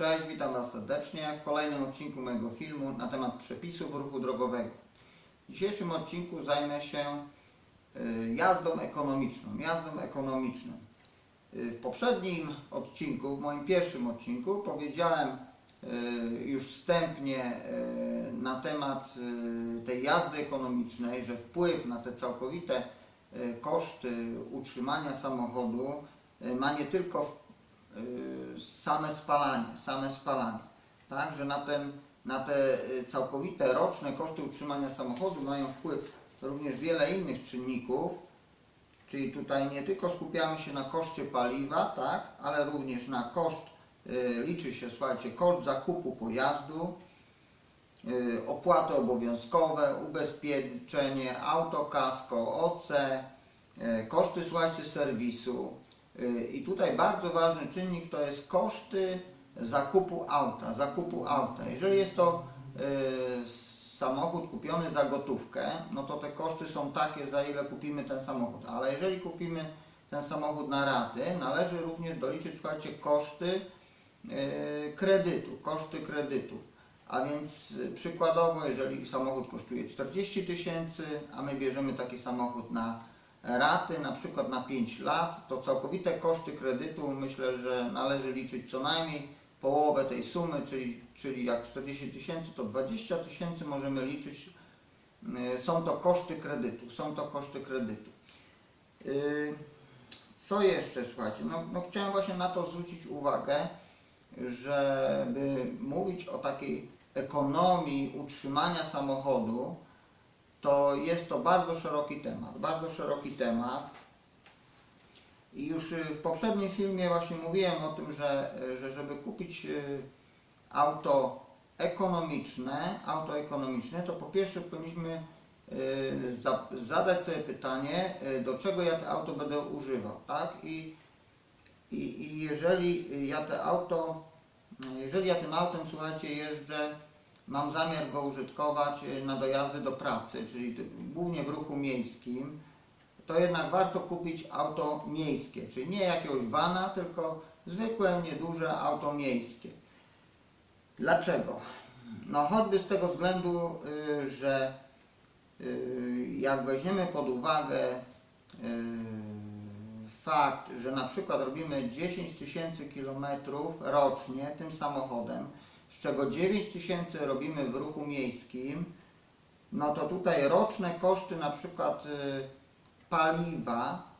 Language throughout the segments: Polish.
Cześć, witam Was serdecznie w kolejnym odcinku mojego filmu na temat przepisów ruchu drogowego. W dzisiejszym odcinku zajmę się y, jazdą ekonomiczną. Jazdą ekonomiczną. Y, W poprzednim odcinku, w moim pierwszym odcinku, powiedziałem y, już wstępnie na temat tej jazdy ekonomicznej, że wpływ na te całkowite koszty utrzymania samochodu ma nie tylko y, same spalanie, same spalanie. Tak, że na, ten, na te y, całkowite roczne koszty utrzymania samochodu mają wpływ również wiele innych czynników, czyli tutaj nie tylko skupiamy się na koszcie paliwa, tak, ale również na koszt, y, liczy się, słuchajcie, koszt zakupu pojazdu, y, opłaty obowiązkowe, ubezpieczenie, autokasko, OC, y, koszty, słuchajcie, serwisu, Y, I tutaj bardzo ważny czynnik to jest koszty zakupu auta, zakupu auta. Jeżeli jest to y, samochód kupiony za gotówkę, no to te koszty są takie, za ile kupimy ten samochód. Ale jeżeli kupimy ten samochód na raty, należy również doliczyć, słuchajcie, koszty y, kredytu, koszty kredytu. A więc y, przykładowo, jeżeli samochód kosztuje 40 tysięcy, a my bierzemy taki samochód na raty, na przykład na 5 lat, to całkowite koszty kredytu myślę, że należy liczyć co najmniej połowę tej sumy, czyli, czyli jak 40 tysięcy, to 20 tysięcy możemy liczyć. y, Są to koszty kredytu, są to koszty kredytu. Y, Co jeszcze, słuchajcie, no, no chciałem właśnie na to zwrócić uwagę, żeby mówić o takiej ekonomii utrzymania samochodu, to jest to bardzo szeroki temat, bardzo szeroki temat. I już y, w poprzednim filmie właśnie mówiłem o tym, że, y, że żeby kupić y, auto ekonomiczne, auto ekonomiczne, to po pierwsze powinniśmy za- zadać sobie pytanie, do czego ja to auto będę używał, tak? I, i, i jeżeli ja te auto, jeżeli ja tym autem, słuchajcie, jeżdżę mam zamiar go użytkować y, na dojazdy do pracy, czyli głównie w ruchu miejskim, to jednak warto kupić auto miejskie, czyli nie jakiegoś vana, tylko zwykłe, nieduże auto miejskie. Dlaczego? No choćby z tego względu, y, że y, jak weźmiemy pod uwagę fakt, że na przykład robimy 10 tysięcy kilometrów rocznie tym samochodem, z czego 9 tysięcy robimy w ruchu miejskim, no to tutaj roczne koszty na przykład y, paliwa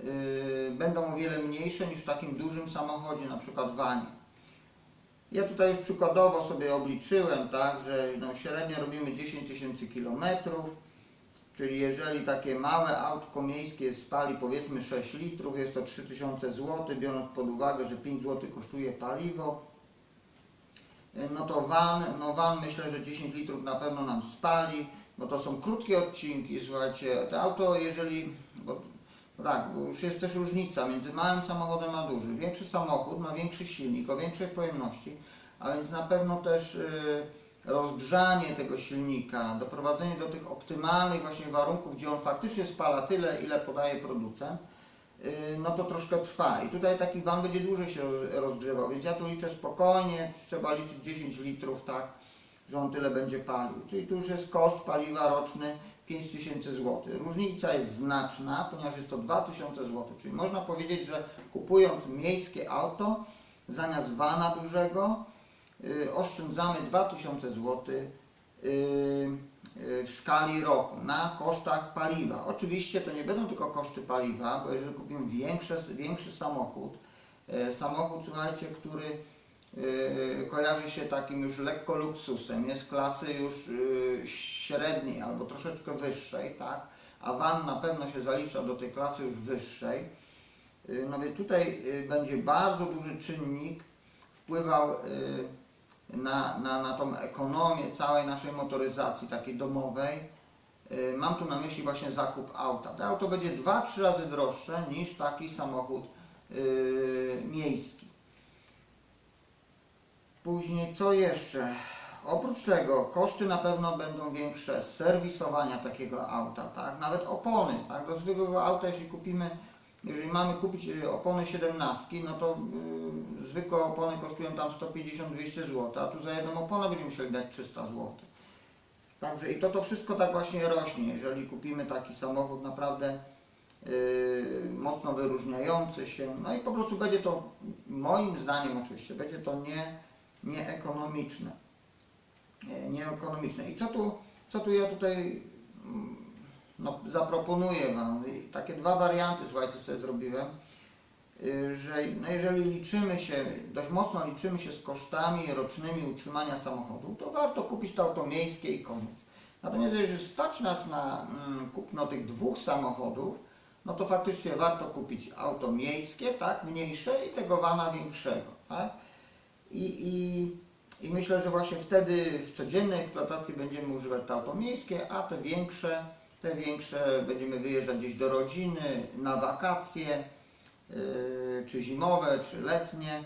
y, będą o wiele mniejsze niż w takim dużym samochodzie, na przykład vanie. Ja tutaj już przykładowo sobie obliczyłem, tak, że no, średnio robimy 10 tysięcy kilometrów, czyli jeżeli takie małe autko miejskie spali powiedzmy 6 litrów, jest to 3000 zł, biorąc pod uwagę, że 5 zł kosztuje paliwo, no to van, no van myślę, że 10 litrów na pewno nam spali, bo to są krótkie odcinki, słuchajcie, to auto jeżeli, bo, tak, bo już jest też różnica między małym samochodem a dużym. Większy samochód ma większy silnik, o większej pojemności, a więc na pewno też y, rozgrzanie tego silnika, doprowadzenie do tych optymalnych właśnie warunków, gdzie on faktycznie spala tyle, ile podaje producent, y, no to troszkę trwa. I tutaj taki van będzie dłużej się roz- rozgrzewał, więc ja tu liczę spokojnie, trzeba liczyć 10 litrów, tak, że on tyle będzie palił. Czyli tu już jest koszt paliwa roczny 5000 zł. Różnica jest znaczna, ponieważ jest to 2000 zł. Czyli można powiedzieć, że kupując miejskie auto, zamiast vana dużego, y, oszczędzamy 2000 zł y, y, w skali roku na kosztach paliwa. Oczywiście to nie będą tylko koszty paliwa, bo jeżeli kupimy większe, większy samochód, e, samochód, słuchajcie, który y, kojarzy się takim już lekko luksusem, jest klasy już y, średniej albo troszeczkę wyższej, tak? A van na pewno się zalicza do tej klasy już wyższej. Y, No więc tutaj y, będzie bardzo duży czynnik wpływał y, na, na, na tą ekonomię całej naszej motoryzacji takiej domowej. Y, Mam tu na myśli właśnie zakup auta. To auto będzie 2-3 razy droższe niż taki samochód y, miejski. Później co jeszcze? Oprócz tego koszty na pewno będą większe serwisowania takiego auta, tak? Nawet opony, tak? Do zwykłego auta, jeśli kupimy jeżeli mamy kupić y, opony 17, no to y, zwykłe opony kosztują tam 150-200 zł, a tu za jedną oponę będziemy musieli dać 300 zł. Także i to to wszystko tak właśnie rośnie, jeżeli kupimy taki samochód naprawdę yy, mocno wyróżniający się, no i po prostu będzie to, moim zdaniem oczywiście, będzie to nie, nieekonomiczne. Nie, nieekonomiczne. I co tu, co tu ja tutaj mm, no, zaproponuję Wam? Takie dwa warianty, słuchajcie, sobie zrobiłem, yy, że no jeżeli liczymy się, dość mocno liczymy się z kosztami rocznymi utrzymania samochodu, to warto kupić to auto miejskie i koniec. Natomiast jeżeli stać nas na mm, kupno tych dwóch samochodów, no to faktycznie warto kupić auto miejskie, tak, mniejsze i tego vana większego, tak? I, i, I myślę, że właśnie wtedy w codziennej eksploatacji będziemy używać to auto miejskie, a te większe, te większe będziemy wyjeżdżać gdzieś do rodziny, na wakacje, yy, czy zimowe, czy letnie.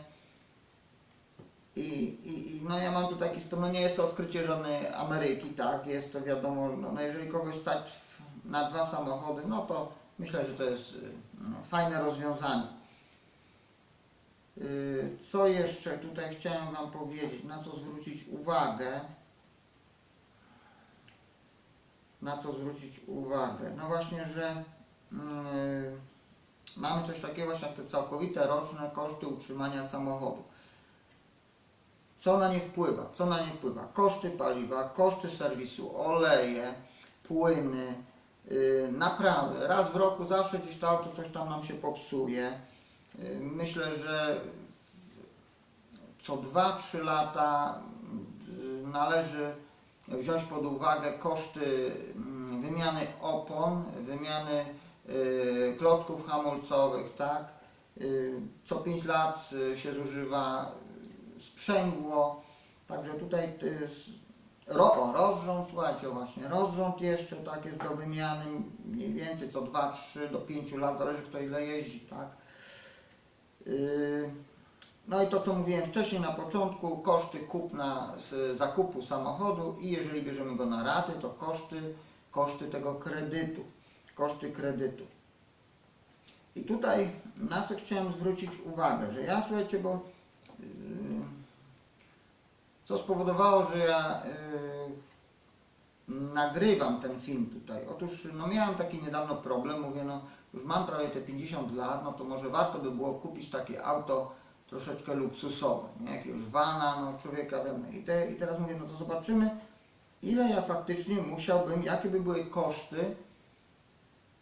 I, i, no ja mam tu taki, no nie jest to odkrycie żadnej Ameryki, tak, jest to wiadomo, no, no jeżeli kogoś stać na dwa samochody, no to myślę, że to jest y, no, fajne rozwiązanie. Y, Co jeszcze tutaj chciałem Wam powiedzieć, na co zwrócić uwagę? Na co zwrócić uwagę? No właśnie, że mm, y, mamy coś takiego właśnie jak te całkowite roczne koszty utrzymania samochodu. Co na nie wpływa? Co na nie wpływa? Koszty paliwa, koszty serwisu, oleje, płyny, yy, naprawy. Raz w roku zawsze gdzieś to auto coś tam nam się popsuje. Yy, myślę, że co 2-3 lata yy, należy wziąć pod uwagę koszty mm, wymiany opon, wymiany yy, klocków hamulcowych, tak? Yy, Co 5 lat yy, się zużywa sprzęgło, także tutaj ro, rozrząd, słuchajcie właśnie, rozrząd jeszcze tak jest do wymiany mniej więcej co 2, 3 do 5 lat, zależy kto ile jeździ, tak. Yy, No i to co mówiłem wcześniej na początku, koszty kupna zakupu samochodu i jeżeli bierzemy go na raty, to koszty, koszty tego kredytu, koszty kredytu. I tutaj na co chciałem zwrócić uwagę, że ja słuchajcie, bo Yy, co spowodowało, że ja yy, nagrywam ten film tutaj. Otóż no miałem taki niedawno problem, mówię no już mam prawie te 50 lat, no to może warto by było kupić takie auto troszeczkę luksusowe, nie? Jakiegoś vana, no człowieka wiemy. I, te, I teraz mówię, no to zobaczymy ile ja faktycznie musiałbym, jakie by były koszty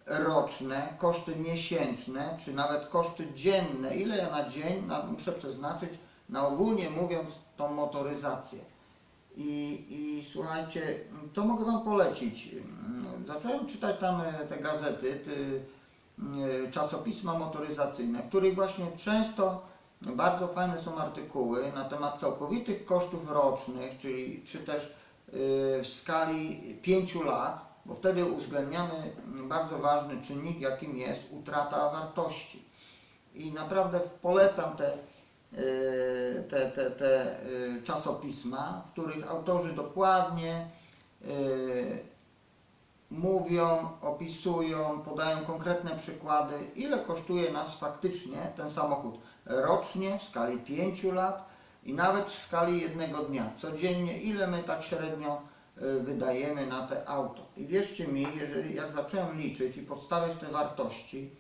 roczne, koszty miesięczne, czy nawet koszty dzienne, ile ja na dzień na, muszę przeznaczyć na ogólnie mówiąc tą motoryzację. I, I słuchajcie, to mogę Wam polecić. Zacząłem czytać tam e, te gazety, te, czasopisma motoryzacyjne, w których właśnie często bardzo fajne są artykuły na temat całkowitych kosztów rocznych, czyli czy też e, w skali 5 lat, bo wtedy uwzględniamy mm, bardzo ważny czynnik, jakim jest utrata wartości. I naprawdę polecam te, y, te, te, te y, czasopisma, w których autorzy dokładnie y, mówią, opisują, podają konkretne przykłady, ile kosztuje nas faktycznie ten samochód rocznie w skali 5 lat i nawet w skali jednego dnia, codziennie, ile my tak średnio y, wydajemy na te auto. I wierzcie mi, jeżeli jak zacząłem liczyć i podstawiać te wartości,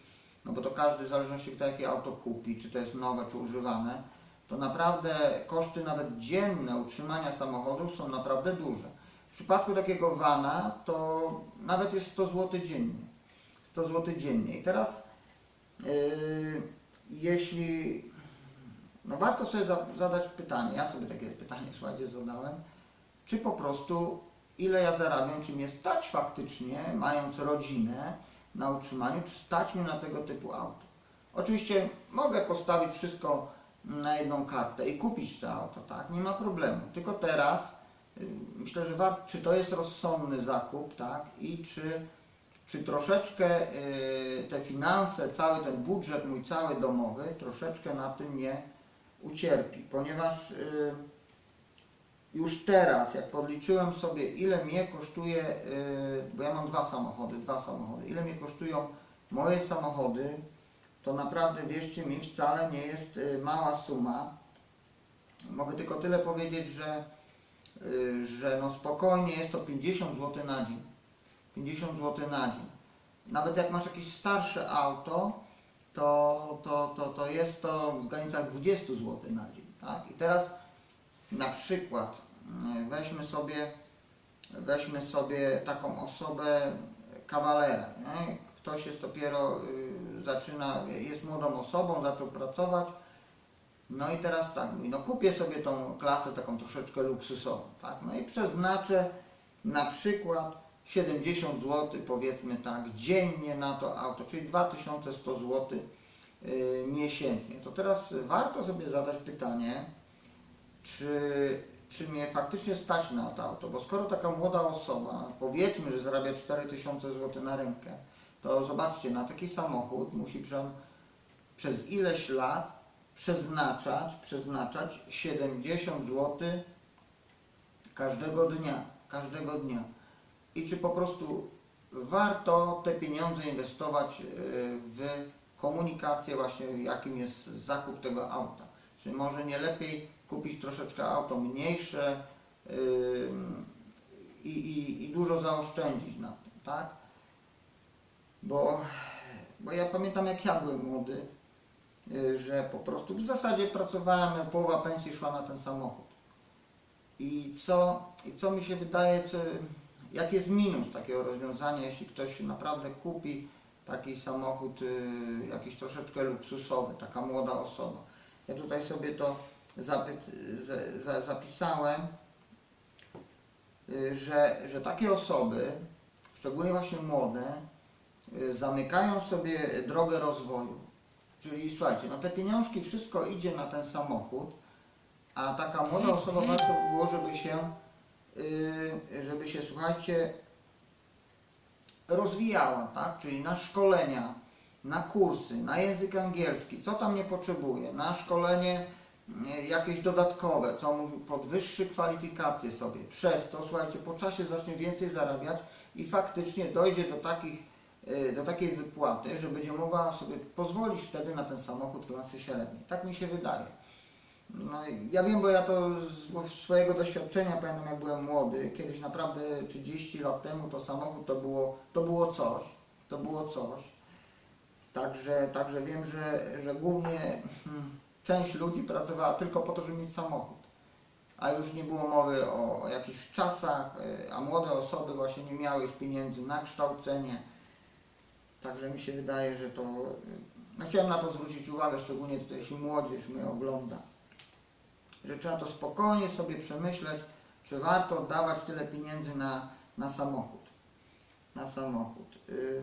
no bo to każdy w zależności kto jakie auto kupi, czy to jest nowe, czy używane, to naprawdę koszty nawet dzienne utrzymania samochodu są naprawdę duże. W przypadku takiego vana to nawet jest 100 zł dziennie. 100 zł dziennie. I teraz yy, jeśli no warto sobie za, zadać pytanie, ja sobie takie pytanie słuchajcie zadałem, czy po prostu ile ja zarabiam, czy mnie stać faktycznie, mając rodzinę na utrzymaniu, czy stać mnie na tego typu auto. Oczywiście mogę postawić wszystko na jedną kartę i kupić to auto, tak, nie ma problemu. Tylko teraz myślę, że war, czy to jest rozsądny zakup, tak, i czy, czy troszeczkę y, te finanse, cały ten budżet mój cały domowy troszeczkę na tym nie ucierpi, ponieważ y, już teraz, jak podliczyłem sobie, ile mnie kosztuje, y, bo ja mam dwa samochody, dwa samochody, ile mnie kosztują moje samochody, to naprawdę wierzcie mi, wcale nie jest mała suma. Mogę tylko tyle powiedzieć, że, że no spokojnie jest to 50 zł na dzień. 50 zł na dzień. Nawet jak masz jakieś starsze auto, to, to, to, to jest to w granicach 20 zł na dzień. Tak? I teraz na przykład y, weźmy sobie, weźmy sobie taką osobę kawalera. Nie? Ktoś jest dopiero, y, zaczyna, jest młodą osobą, zaczął pracować. No i teraz tak, mówi, no kupię sobie tą klasę taką troszeczkę luksusową, tak? No i przeznaczę na przykład 70 zł, powiedzmy tak, dziennie na to auto, czyli 2100 zł y, miesięcznie. To teraz warto sobie zadać pytanie, czy, czy mnie faktycznie stać na to auto, bo skoro taka młoda osoba, powiedzmy, że zarabia 4000 zł na rękę, to zobaczcie, na taki samochód musi prze- przez ileś lat przeznaczać, przeznaczać 70 zł każdego dnia, każdego dnia. I czy po prostu warto te pieniądze inwestować y, w komunikację właśnie, jakim jest zakup tego auta? Czy może nie lepiej kupić troszeczkę auto mniejsze y, i, i, i dużo zaoszczędzić na tym, tak? Bo, bo ja pamiętam jak ja byłem młody, że po prostu w zasadzie pracowałem, połowa pensji szła na ten samochód. I co, i co mi się wydaje, co, jaki jest minus takiego rozwiązania, jeśli ktoś naprawdę kupi taki samochód y, jakiś troszeczkę luksusowy, taka młoda osoba. Ja tutaj sobie to zapisałem, y, że, że takie osoby, szczególnie właśnie młode, y, zamykają sobie drogę rozwoju. Czyli słuchajcie, no te pieniążki, wszystko idzie na ten samochód, a taka młoda osoba warto by było, żeby się, yy, żeby się, słuchajcie, rozwijała, tak? Czyli na szkolenia, na kursy, na język angielski, co tam nie potrzebuje, na szkolenie yy, jakieś dodatkowe, co mu podwyższy kwalifikacje sobie. Przez to, słuchajcie, po czasie zacznie więcej zarabiać i faktycznie dojdzie do takich do takiej wypłaty, że będzie mogła sobie pozwolić wtedy na ten samochód klasy średniej. Tak mi się wydaje. No, ja wiem, bo ja to z swojego doświadczenia pamiętam, jak byłem młody. Kiedyś naprawdę 30 lat temu to samochód to było, to było coś. To było coś. Także, także wiem, że, że głównie hmm, część ludzi pracowała tylko po to, żeby mieć samochód. A już nie było mowy o, o jakichś czasach, y, a młode osoby właśnie nie miały już pieniędzy na kształcenie. Także mi się wydaje, że to. No chciałem na to zwrócić uwagę, szczególnie tutaj, jeśli młodzież mnie ogląda że trzeba to spokojnie sobie przemyśleć, czy warto oddawać tyle pieniędzy na, na samochód. Na samochód. Y,